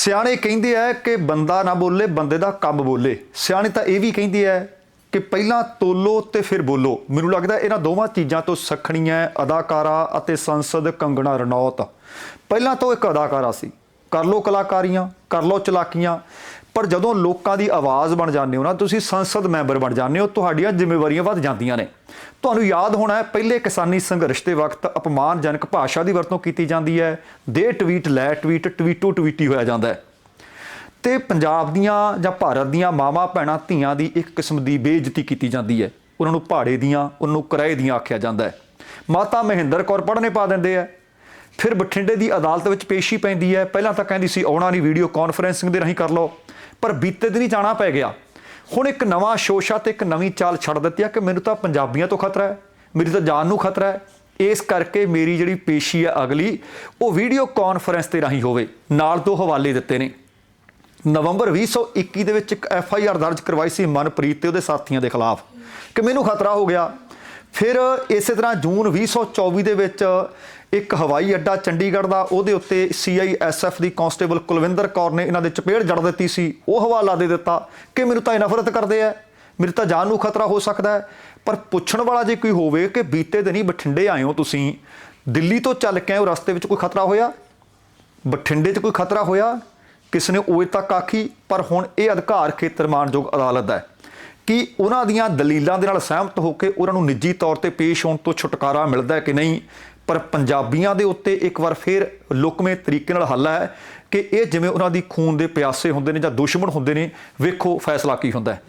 ਸਿਆਣੇ ਕਹਿੰਦੇ ਆ ਕਿ ਬੰਦਾ ਨਾ ਬੋਲੇ, ਬੰਦੇ ਦਾ ਕੰਮ ਬੋਲੇ। ਸਿਆਣੇ ਤਾਂ ਇਹ ਵੀ ਕਹਿੰਦੇ ਆ ਕਿ ਪਹਿਲਾਂ ਤੋਲੋ ਤੇ ਫਿਰ ਬੋਲੋ। ਮੈਨੂੰ ਲੱਗਦਾ ਇਹਨਾਂ ਦੋਵਾਂ ਚੀਜ਼ਾਂ ਤੋਂ ਸਖਣੀਆਂ ਅਦਾਕਾਰਾ ਅਤੇ ਸੰਸਦ ਕੰਗਣਾ ਰਣੌਤ। ਪਹਿਲਾਂ ਤੋਂ ਇੱਕ ਅਦਾਕਾਰਾ ਸੀ। ਕਰ ਲੋ ਕਲਾਕਾਰੀਆਂ, ਕਰ ਲੋ ਚਲਾਕੀਆਂ। ਪਰ ਜਦੋਂ ਲੋਕਾਂ ਦੀ ਆਵਾਜ਼ ਬਣ ਜਾਂਦੇ ਹੋ ਨਾ, ਤੁਸੀਂ ਸੰਸਦ ਮੈਂਬਰ ਬਣ ਜਾਂਦੇ ਹੋ, ਤੁਹਾਡੀਆਂ ਜ਼ਿੰਮੇਵਾਰੀਆਂ ਵੱਧ ਜਾਂਦੀਆਂ ਨੇ। ਤੁਹਾਨੂੰ ਯਾਦ ਹੋਣਾ ਹੈ, ਪਹਿਲੇ ਕਿਸਾਨੀ ਸੰਘਰਸ਼ ਦੇ ਵਕਤ ਅਪਮਾਨਜਨਕ ਭਾਸ਼ਾ ਦੀ ਵਰਤੋਂ ਕੀਤੀ ਜਾਂਦੀ ਹੈ। ਦੇ ਟਵੀਟ, ਲੈ ਟਵੀਟ, ਟਵੀਟੋ ਟਵੀਟੀ ਹੋਇਆ ਜਾਂਦਾ ਹੈ। ਤੇ ਪੰਜਾਬ ਦੀਆਂ ਜਾਂ ਭਾਰਤ ਦੀਆਂ ਮਾਵਾਂ, ਭੈਣਾਂ, ਧੀਆਂ ਦੀ ਇੱਕ ਕਿਸਮ ਦੀ ਬੇਇੱਜ਼ਤੀ ਕੀਤੀ ਜਾਂਦੀ ਹੈ। ਉਹਨਾਂ ਨੂੰ ਭਾੜੇ ਦੀਆਂ, ਉਹਨਾਂ ਨੂੰ ਕਿਰਾਏ ਦੀਆਂ ਆਖਿਆ ਜਾਂਦਾ ਹੈ। ਮਾਤਾ ਮਹਿੰਦਰ ਕੌਰ ਪੜ੍ਹਨੇ ਪਾ ਦਿੰਦੇ ਆ ਫਿਰ ਬਠਿੰਡੇ ਦੀ ਅਦਾਲਤ ਵਿੱਚ ਪੇਸ਼ੀ ਪੈਂਦੀ ਹੈ। ਪਹਿਲਾਂ ਤਾਂ ਕਹਿੰਦੀ ਸੀ, ਆਉਣਾ ਨਹੀਂ, ਵੀਡੀਓ ਕਾਨਫਰੈਂਸਿੰਗ ਦੇ ਰਾਹੀਂ ਕਰ ਲਓ। ਪਰ ਬੀਤੇ ਦਿਨ ਹੀ ਜਾਣਾ ਪੈ ਗਿਆ। ਹੁਣ ਇੱਕ ਨਵਾਂ ਸ਼ੋਸ਼ਾ ਤੇ ਇੱਕ ਨਵੀਂ ਚਾਲ ਛੱਡ ਦਿੱਤੀ ਹੈ ਕਿ ਮੈਨੂੰ ਤਾਂ ਪੰਜਾਬੀਆਂ ਤੋਂ ਖਤਰਾ ਹੈ, ਮੇਰੀ ਤਾਂ ਜਾਨ ਨੂੰ ਖਤਰਾ ਹੈ। ਇਸ ਕਰਕੇ ਮੇਰੀ ਜਿਹੜੀ ਪੇਸ਼ੀ ਹੈ ਅਗਲੀ, ਉਹ ਵੀਡੀਓ ਕਾਨਫਰੰਸ ਤੇ ਰਾਹੀਂ ਹੋਵੇ, ਨਾਲ ਦੋ ਹਵਾਲੇ ਦਿੱਤੇ ਨੇ। ਨਵੰਬਰ 2021 ਦੇ ਵਿੱਚ ਇੱਕ ਐਫ ਆਈ ਆਰ ਦਰਜ ਕਰਵਾਈ ਸੀ ਮਨਪ੍ਰੀਤ ਤੇ ਉਹਦੇ ਸਾਥੀਆਂ ਦੇ ਖਿਲਾਫ ਕਿ ਮੈਨੂੰ ਖਤਰਾ ਹੋ ਗਿਆ। ਫਿਰ ਇਸੇ ਤਰ੍ਹਾਂ ਜੂਨ 2024 ਦੇ ਵਿੱਚ ਇੱਕ ਹਵਾਈ ਅੱਡਾ ਚੰਡੀਗੜ੍ਹ ਦਾ, ਉਹਦੇ ਉੱਤੇ ਸੀਆਈਐਸਐਫ ਦੀ ਕਾਂਸਟੇਬਲ ਕੁਲਵਿੰਦਰ ਕੌਰ ਨੇ ਇਹਨਾਂ ਦੇ ਚਪੇੜ ਜੜ ਦਿੱਤੀ ਸੀ, ਉਹ ਹਵਾਲਾ ਦੇ ਦਿੱਤਾ ਕਿ ਮੈਨੂੰ ਤਾਂ ਇਹ ਨਫ਼ਰਤ ਕਰਦੇ ਆ ਮੇਰੀ ਤਾਂ ਜਾਨ ਨੂੰ ਖਤਰਾ ਹੋ ਸਕਦਾ ਹੈ ਪਰ ਪੁੱਛਣ ਵਾਲਾ ਜੇ ਕੋਈ ਹੋਵੇ ਕਿ ਬੀਤੇ ਦਿਨੀ ਬਠਿੰਡੇ ਆਏ ਹੋ ਤੁਸੀਂ, ਦਿੱਲੀ ਤੋਂ ਚੱਲ ਕੇ ਆਏ ਰਸਤੇ ਵਿੱਚ ਕੋਈ ਖਤਰਾ ਹੋਇਆ? ਬਠਿੰਡੇ 'ਚ ਕੋਈ ਖਤਰਾ ਹੋਇਆ? ਕਿਸ ਨੇ ਉਏ ਤੱਕ ਆਖੀ? ਪਰ ਹੁਣ ਇਹ ਅਧਿਕਾਰ ਖੇਤਰ ਮਾਨਯੋਗ ਅਦਾਲਤ ਦਾ ਕਿ ਉਹਨਾਂ ਦੀਆਂ ਦਲੀਲਾਂ ਦੇ ਨਾਲ ਸਹਿਮਤ ਹੋ ਕੇ ਉਹਨਾਂ ਨੂੰ ਨਿੱਜੀ ਤੌਰ ਤੇ ਪੇਸ਼ ਹੋਣ ਤੋਂ ਛੁਟਕਾਰਾ ਮਿਲਦਾ ਹੈ ਕਿ ਨਹੀਂ? ਪਰ ਪੰਜਾਬੀਆਂ ਦੇ ਉੱਤੇ ਇੱਕ ਵਾਰ ਫੇਰ ਲੁਕਵੇਂ ਤਰੀਕੇ ਨਾਲ ਹੱਲ ਹੈ ਕਿ ਇਹ ਜਿਵੇਂ ਉਹਨਾਂ ਦੀ ਖੂਨ ਦੇ ਪਿਆਸੇ ਹੁੰਦੇ ਨੇ ਜਾਂ ਦੁਸ਼ਮਣ ਹੁੰਦੇ ਨੇ, ਵੇਖੋ ਫੈਸਲਾ ਕੀ ਹੁੰਦਾ ਹੈ।